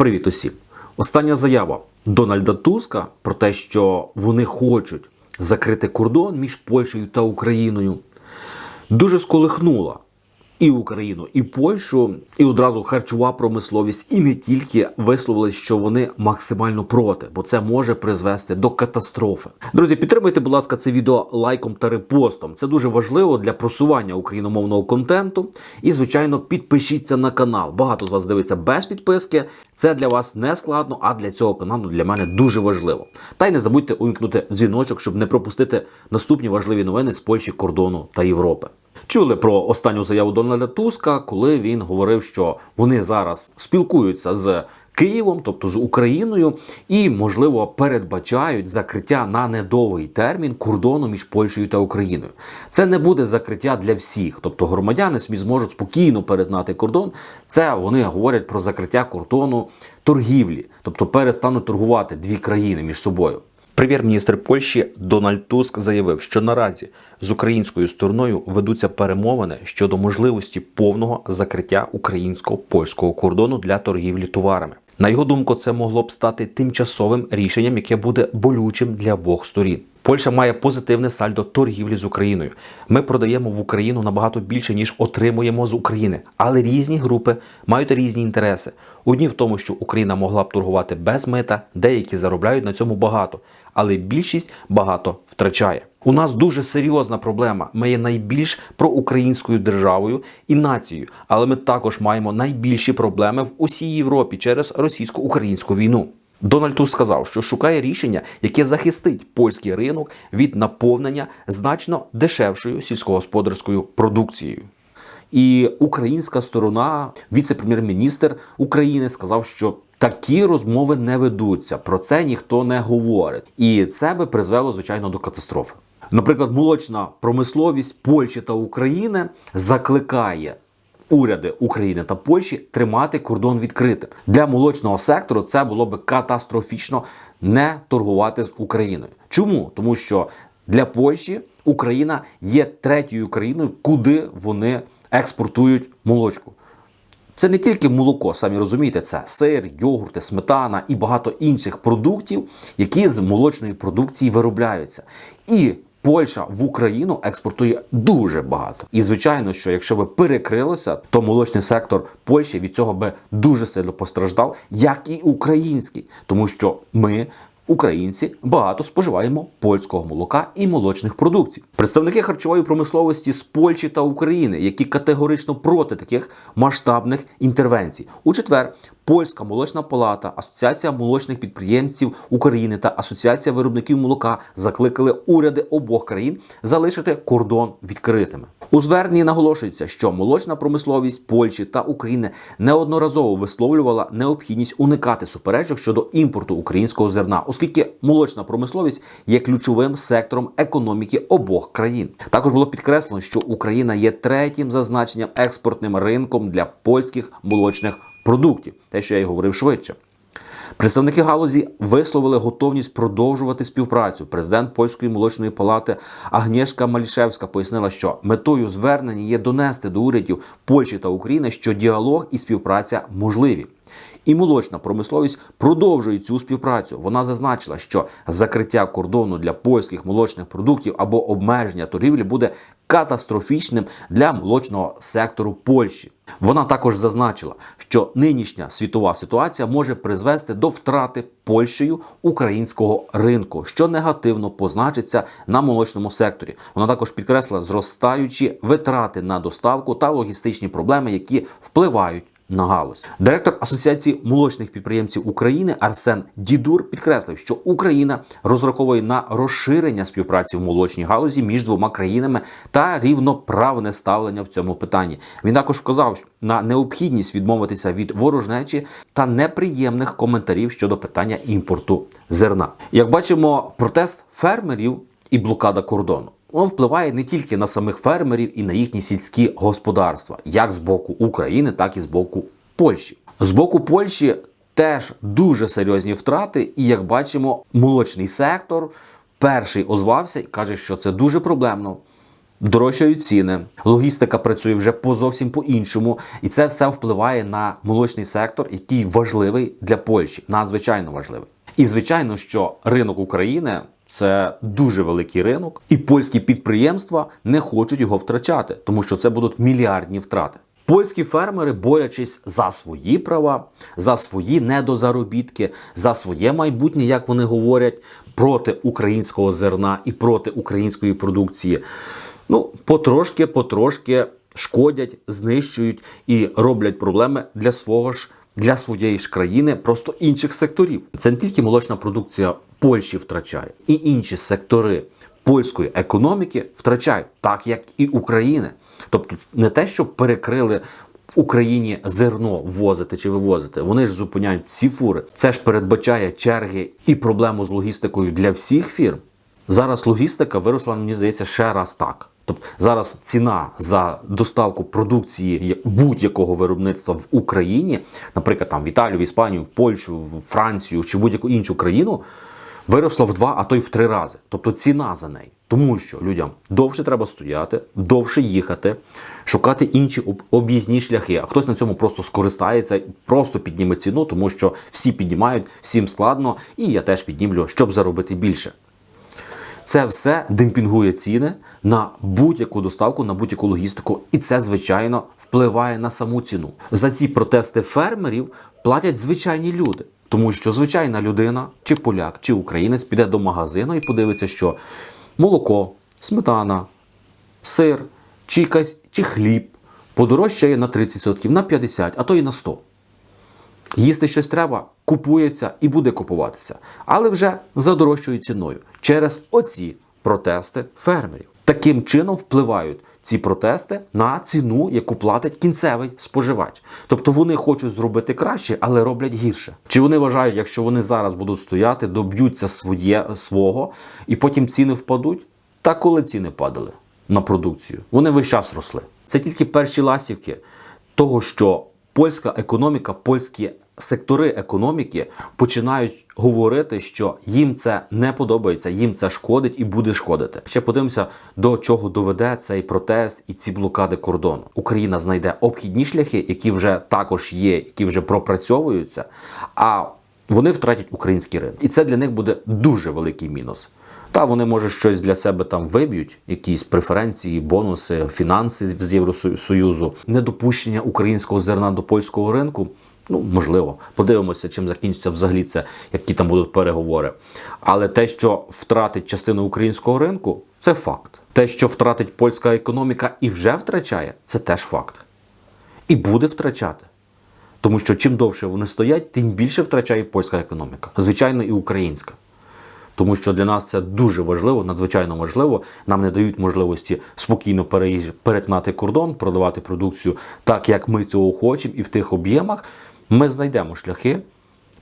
Привіт усім! Остання заява Дональда Туска про те, що вони хочуть закрити кордон між Польщею та Україною, дуже сколихнула і Україну, і Польщу, і одразу харчова промисловість, і не тільки висловили, що вони максимально проти, бо це може призвести до катастрофи. Друзі, підтримуйте, будь ласка, це відео лайком та репостом. Це дуже важливо для просування україномовного контенту. І, звичайно, підпишіться на канал. Багато з вас дивиться без підписки. Це для вас не складно, а для цього каналу для мене дуже важливо. Та й не забудьте увімкнути дзвіночок, щоб не пропустити наступні важливі новини з Польщі, кордону та Європи. Чули про останню заяву Дональда Туска, коли він говорив, що вони зараз спілкуються з Києвом, тобто з Україною, і можливо передбачають закриття на недовгий термін кордону між Польщею та Україною. Це не буде закриття для всіх, тобто громадяни собі зможуть спокійно перетнати кордон. Це вони говорять про закриття кордону торгівлі, тобто перестануть торгувати дві країни між собою. Прем'єр-міністр Польщі Дональд Туск заявив, що наразі з українською стороною ведуться перемовини щодо можливості повного закриття українсько польського кордону для торгівлі товарами. На його думку, це могло б стати тимчасовим рішенням, яке буде болючим для обох сторін. Польща має позитивне сальдо торгівлі з Україною. Ми продаємо в Україну набагато більше ніж отримуємо з України, але різні групи мають різні інтереси. Одні в тому, що Україна могла б торгувати без мита, деякі заробляють на цьому багато, але більшість багато втрачає. У нас дуже серйозна проблема. Ми є найбільш проукраїнською державою і нацією, але ми також маємо найбільші проблеми в усій Європі через російсько-українську війну. Дональд Туск сказав, що шукає рішення, яке захистить польський ринок від наповнення значно дешевшою сільськогосподарською продукцією. І українська сторона, віце-прем'єр-міністр України, сказав, що такі розмови не ведуться. Про це ніхто не говорить, і це би призвело звичайно до катастрофи. Наприклад, молочна промисловість Польщі та України закликає уряди України та Польщі тримати кордон відкритим для молочного сектору. Це було би катастрофічно не торгувати з Україною. Чому? Тому що для Польщі Україна є третьою країною, куди вони експортують молочку. Це не тільки молоко, самі розумієте, це сир, йогурти, сметана і багато інших продуктів, які з молочної продукції виробляються. І Польща в Україну експортує дуже багато. І звичайно, що якщо би перекрилося, то молочний сектор Польщі від цього би дуже сильно постраждав, як і український, тому що ми. Українці багато споживаємо польського молока і молочних продуктів. Представники харчової промисловості з Польщі та України, які категорично проти таких масштабних інтервенцій. У четвер Польська молочна палата, Асоціація молочних підприємців України та Асоціація виробників молока закликали уряди обох країн залишити кордон відкритими. У зверненні наголошується, що молочна промисловість Польщі та України неодноразово висловлювала необхідність уникати суперечок щодо імпорту українського зерна, оскільки молочна промисловість є ключовим сектором економіки обох країн. Також було підкреслено, що Україна є третім за значенням експортним ринком для польських молочних продуктів, те, що я й говорив швидше. Представники галузі висловили готовність продовжувати співпрацю. Президент польської молочної палати Агнєшка Малішевська пояснила, що метою звернення є донести до урядів Польщі та України, що діалог і співпраця можливі. І молочна промисловість продовжує цю співпрацю. Вона зазначила, що закриття кордону для польських молочних продуктів або обмеження торгівлі буде катастрофічним для молочного сектору Польщі. Вона також зазначила, що нинішня світова ситуація може призвести до втрати Польщею українського ринку, що негативно позначиться на молочному секторі. Вона також підкреслила зростаючі витрати на доставку та логістичні проблеми, які впливають на галузь. Директор Асоціації молочних підприємців України Арсен Дідур підкреслив, що Україна розраховує на розширення співпраці в молочній галузі між двома країнами та рівноправне ставлення в цьому питанні. Він також вказав на необхідність відмовитися від ворожнечі та неприємних коментарів щодо питання імпорту зерна. Як бачимо, протест фермерів і блокада кордону. Воно впливає не тільки на самих фермерів і на їхні сільські господарства, як з боку України, так і з боку Польщі. З боку Польщі теж дуже серйозні втрати, і як бачимо, молочний сектор перший озвався і каже, що це дуже проблемно. Дорожчають ціни, логістика працює вже по зовсім по-іншому, і це все впливає на молочний сектор, який важливий для Польщі, надзвичайно важливий. І звичайно, що ринок України це дуже великий ринок, і польські підприємства не хочуть його втрачати, тому що це будуть мільярдні втрати. Польські фермери, борючись за свої права, за свої недозаробітки, за своє майбутнє, як вони говорять, проти українського зерна і проти української продукції, ну потрошки, потрошки шкодять, знищують і роблять проблеми для свого ж. Для своєї ж країни, просто інших секторів. Це не тільки молочна продукція Польщі втрачає, і інші сектори польської економіки втрачають, так як і України. Тобто, не те, що перекрили Україні зерно ввозити чи вивозити, вони ж зупиняють ці фури. Це ж передбачає черги і проблему з логістикою для всіх фірм. Зараз логістика виросла, мені здається, ще раз так. Тобто зараз ціна за доставку продукції будь-якого виробництва в Україні, наприклад, там в Італію, в Іспанію, в Польщу, в Францію чи будь-яку іншу країну, виросла в два, а то й в три рази. Тобто ціна за неї. Тому що людям довше треба стояти, довше їхати, шукати інші об'їзні шляхи. А хтось на цьому просто скористається, просто підніме ціну, тому що всі піднімають, всім складно, і я теж піднімлю, щоб заробити більше. Це все демпінгує ціни на будь-яку доставку, на будь-яку логістику, і це звичайно впливає на саму ціну. За ці протести фермерів платять звичайні люди, тому що звичайна людина, чи поляк, чи українець піде до магазину і подивиться, що молоко, сметана, сир, чи якась чи хліб подорожчає на 30%, на 50%, а то і на 100%. Їсти щось треба, купується і буде купуватися, але вже за дорожчою ціною через оці протести фермерів. Таким чином впливають ці протести на ціну, яку платить кінцевий споживач. Тобто вони хочуть зробити краще, але роблять гірше. Чи вони вважають, якщо вони зараз будуть стояти, доб'ються своє свого, і потім ціни впадуть? Та коли ціни падали на продукцію, вони весь час росли. Це тільки перші ластівки того, що польська економіка, польські сектори економіки починають говорити, що їм це не подобається, їм це шкодить і буде шкодити. Ще подивимося, до чого доведе цей протест і ці блокади кордону. Україна знайде обхідні шляхи, які вже також є, які вже пропрацьовуються. А вони втратять український ринок, і це для них буде дуже великий мінус. Та вони може щось для себе там виб'ють, якісь преференції, бонуси, фінанси з Євросоюзу, недопущення українського зерна до польського ринку. Ну, можливо, подивимося, чим закінчиться взагалі це, які там будуть переговори. Але те, що втратить частину українського ринку, це факт. Те, що втратить польська економіка і вже втрачає, це теж факт. І буде втрачати. Тому що чим довше вони стоять, тим більше втрачає польська економіка. Звичайно, і українська. Тому що для нас це дуже важливо, надзвичайно важливо. Нам не дають можливості спокійно перетинати кордон, продавати продукцію так, як ми цього хочемо, і в тих об'ємах ми знайдемо шляхи,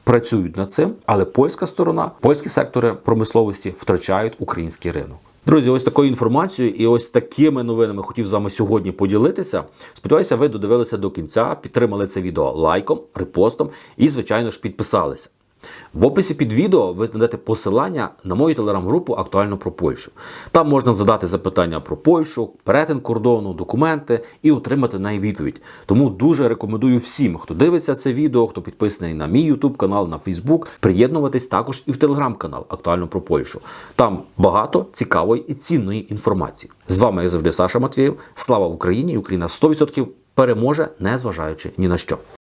працюють над цим, але польська сторона, польські сектори промисловості втрачають український ринок. Друзі, ось такою інформацією і ось такими новинами хотів з вами сьогодні поділитися. Сподіваюся, ви додивилися до кінця, підтримали це відео лайком, репостом і, звичайно ж, підписалися. В описі під відео ви знайдете посилання на мою телеграм-групу актуально про Польщу. Там можна задати запитання про Польщу, перетин кордону, документи і отримати на відповідь. Тому дуже рекомендую всім, хто дивиться це відео, хто підписаний на мій YouTube канал, на Facebook, приєднуватись також і в телеграм-канал актуально про Польщу. Там багато цікавої і цінної інформації. З вами як завжди Саша Матвєєв. Слава Україні! Україна 100% переможе, незважаючи ні на що.